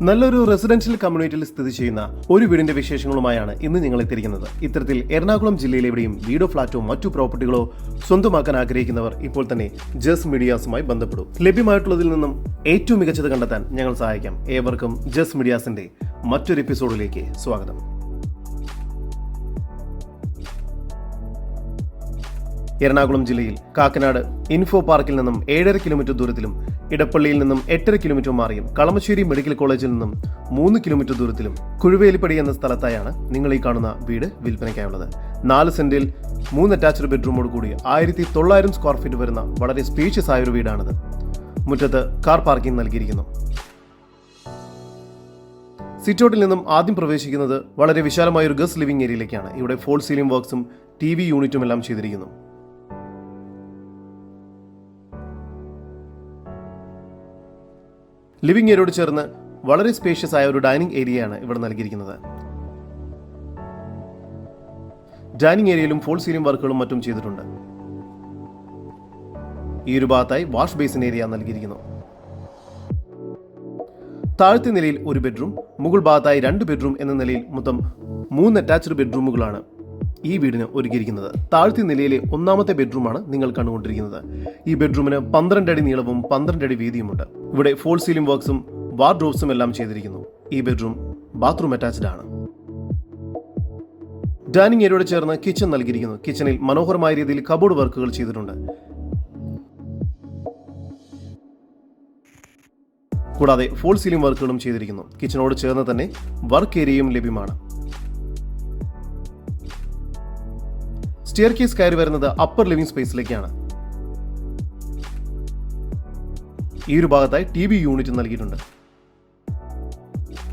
നല്ലൊരു റെസിഡൻഷ്യൽ കമ്മ്യൂണിറ്റിയിൽ സ്ഥിതി ചെയ്യുന്ന ഒരു വീടിന്റെ വിശേഷങ്ങളുമായാണ് ഇന്ന് ഞങ്ങൾ എത്തിയിരിക്കുന്നത്. ഇത്തരത്തിൽ എറണാകുളം ജില്ലയിൽ എവിടെയും വീടോ ഫ്ളാറ്റോ മറ്റു പ്രോപ്പർട്ടികളോ സ്വന്തമാക്കാൻ ആഗ്രഹിക്കുന്നവർ ഇപ്പോൾ തന്നെ ജസ് മീഡിയാസുമായി ബന്ധപ്പെടും. ലഭ്യമായിട്ടുള്ളതിൽ നിന്നും ഏറ്റവും മികച്ചത് കണ്ടെത്താൻ ഞങ്ങൾ സഹായിക്കാം. ഏവർക്കും ജസ് മീഡിയാസിന്റെ മറ്റൊരു എപ്പിസോഡിലേക്ക് സ്വാഗതം. എറണാകുളം ജില്ലയിൽ കാക്കനാട് ഇൻഫോ പാർക്കിൽ നിന്നും ഏഴര കിലോമീറ്റർ ദൂരത്തിലും ഇടപ്പള്ളിയിൽ നിന്നും എട്ടര കിലോമീറ്റർ മാറിയും കളമശ്ശേരി മെഡിക്കൽ കോളേജിൽ നിന്നും മൂന്ന് കിലോമീറ്റർ ദൂരത്തിലും കുഴുവേലിപ്പടി എന്ന സ്ഥലത്തായാണ് നിങ്ങൾ ഈ കാണുന്ന വീട് വിൽപ്പനയ്ക്കായുള്ളത്. നാല് സെന്റിൽ മൂന്ന് അറ്റാച്ച്ഡ് ബെഡ്റൂമോട് കൂടി ആയിരത്തി തൊള്ളായിരം സ്ക്വയർ ഫീറ്റ് വരുന്ന വളരെ സ്പേഷ്യസ് ആയ ഒരു വീടാണിത്. മുറ്റത്ത് കാർ പാർക്കിംഗ് നൽകിയിരിക്കുന്നു. സിറ്റൗട്ടിൽ നിന്നും ആദ്യം പ്രവേശിക്കുന്നത് വളരെ വിശാലമായ ഒരു ഗസ് ലിവിംഗ് ഏരിയയിലേക്കാണ് ഇവിടെ ഫോൾ സീലിംഗ് വർക്ക്സും ടി വി യൂണിറ്റും എല്ലാം ചെയ്തിരിക്കുന്നു. ലിവിംഗ് ഏരിയോട് ചേർന്ന് വളരെ സ്പേഷ്യസ് ആയ ഒരു ഡൈനിങ് ഏരിയയാണ് ഇവിടെ നൽകിയിരിക്കുന്നത്. ഡൈനിങ് ഏരിയയിലും ഫോൾ സീലിംഗ് വർക്കുകളും മറ്റും ചെയ്തിട്ടുണ്ട്. ഈ ഒരു ഭാഗത്തായി വാഷ് ബേസിൻ ഏരിയ നൽകിയിരിക്കുന്നു. താഴത്തെ നിലയിൽ ഒരു ബെഡ്റൂം മുകൾ ഭാഗത്തായി രണ്ട് ബെഡ്റൂം എന്ന നിലയിൽ മൊത്തം മൂന്ന് അറ്റാച്ച്ഡ് ബെഡ്റൂമുകളാണ് ഈ വീടിന് ഒരുക്കിയിരിക്കുന്നത്. താഴ്ത്തി നിലയിലെ ഒന്നാമത്തെ ബെഡ്റൂമാണ് നിങ്ങൾ കണ്ടുകൊണ്ടിരിക്കുന്നത്. ഈ ബെഡ്റൂമിന് പന്ത്രണ്ട് അടി നീളവും പന്ത്രണ്ട് അടി വീതിയുമുണ്ട്. ഇവിടെ ഫോൾ സീലിംഗ് വർക്ക്സും വാർഡ്രോബ്സും എല്ലാം ചെയ്തിരിക്കുന്നു. ഈ ബെഡ്റൂം ബാത്റൂം അറ്റാച്ച്ഡ് ആണ്. ഡൈനിങ് ഏരിയയോട് ചേർന്ന് കിച്ചൺ നൽകിയിരിക്കുന്നു. കിച്ചണിൽ മനോഹരമായ രീതിയിൽ കബോർഡ് വർക്കുകൾ ചെയ്തിട്ടുണ്ട്. കൂടാതെ ഫോൾ സീലിംഗ് വർക്കുകളും ചെയ്തിരിക്കുന്നു. കിച്ചണോട് ചേർന്ന് തന്നെ വർക്ക് ഏരിയയും ലഭ്യമാണ്. സ്റ്റെയർ കേസ് കയറി വരുന്നത് അപ്പർ ലിവിംഗ് സ്പേസിലേക്കാണ് ഈ ഒരു ഭാഗത്തായി ടി വി യൂണിറ്റ് നൽകിയിട്ടുണ്ട്.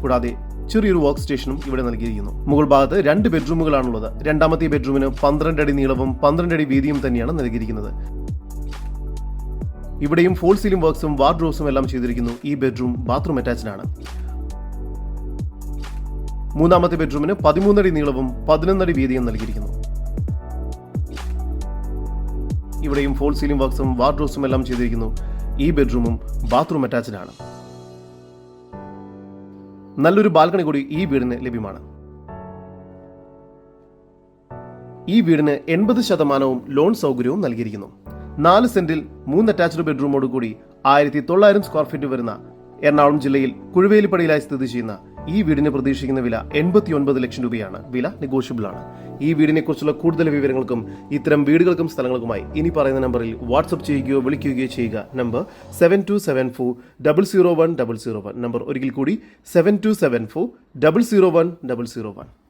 കൂടാതെ ചെറിയൊരു വർക്ക് സ്റ്റേഷനും ഇവിടെ നൽകിയിരിക്കുന്നു. മുകൾ ഭാഗത്ത് രണ്ട് ബെഡ്റൂമുകളാണുള്ളത് രണ്ടാമത്തെ ബെഡ്റൂമിന് പന്ത്രണ്ട് അടി നീളവും പന്ത്രണ്ട് അടി വീതിയും തന്നെയാണ് നൽകിയിരിക്കുന്നത്. ഇവിടെയും ഫോൾ സീലിംഗ് വർക്ക്സും വാർഡ്രോബ്സും എല്ലാം ചെയ്തിരിക്കുന്നു ഈ ബെഡ്റൂം ബാത്റൂം അറ്റാച്ച്ഡ് ആണ്. മൂന്നാമത്തെ ബെഡ്റൂമിന് പതിമൂന്നടി നീളവും പതിനൊന്നടി വീതിയും നൽകിയിരിക്കുന്നു. ഇവിടെയും ഫോൾ സീലിംഗ് വർക്ക്സും വാർഡ്രോസും എല്ലാം ചെയ്തിരിക്കുന്നു. ഈ ബെഡ്റൂമും ബാത്റൂം അറ്റാച്ച്ഡ് ആണ്. നല്ലൊരു ബാൽക്കണി കൂടി ഈ വീടിന് ലഭ്യമാണ്. ഈ വീടിന് എൺപത് ശതമാനവും ലോൺ സൗകര്യവും നൽകിയിരിക്കുന്നു. നാല് സെന്റിൽ മൂന്ന് അറ്റാച്ച്ഡ് ബെഡ്റൂമോട് കൂടി ആയിരത്തി തൊള്ളായിരം സ്ക്വയർ ഫീറ്റ് വരുന്ന എറണാകുളം ജില്ലയിൽ കുഴുവേലിപ്പടിയിലായി സ്ഥിതി ചെയ്യുന്ന ഈ വീടിന് പ്രതീക്ഷിക്കുന്ന വില എൺപത്തി ഒൻപത് ലക്ഷം രൂപയാണ്. വില നെഗോഷ്യബിൾ ആണ്. ഈ വീടിനെ കുറിച്ചുള്ള കൂടുതൽ വിവരങ്ങൾക്കും ഇത്തരം വീടുകൾക്കും സ്ഥലങ്ങൾക്കുമായി ഇനി പറയുന്ന നമ്പറിൽ വാട്സപ്പ് ചെയ്യുകയോ വിളിക്കുകയോ ചെയ്യുക. Number seven two seven four double zero one double zero one number ഒരിക്കൽ കൂടി seven two seven four double zero one double zero one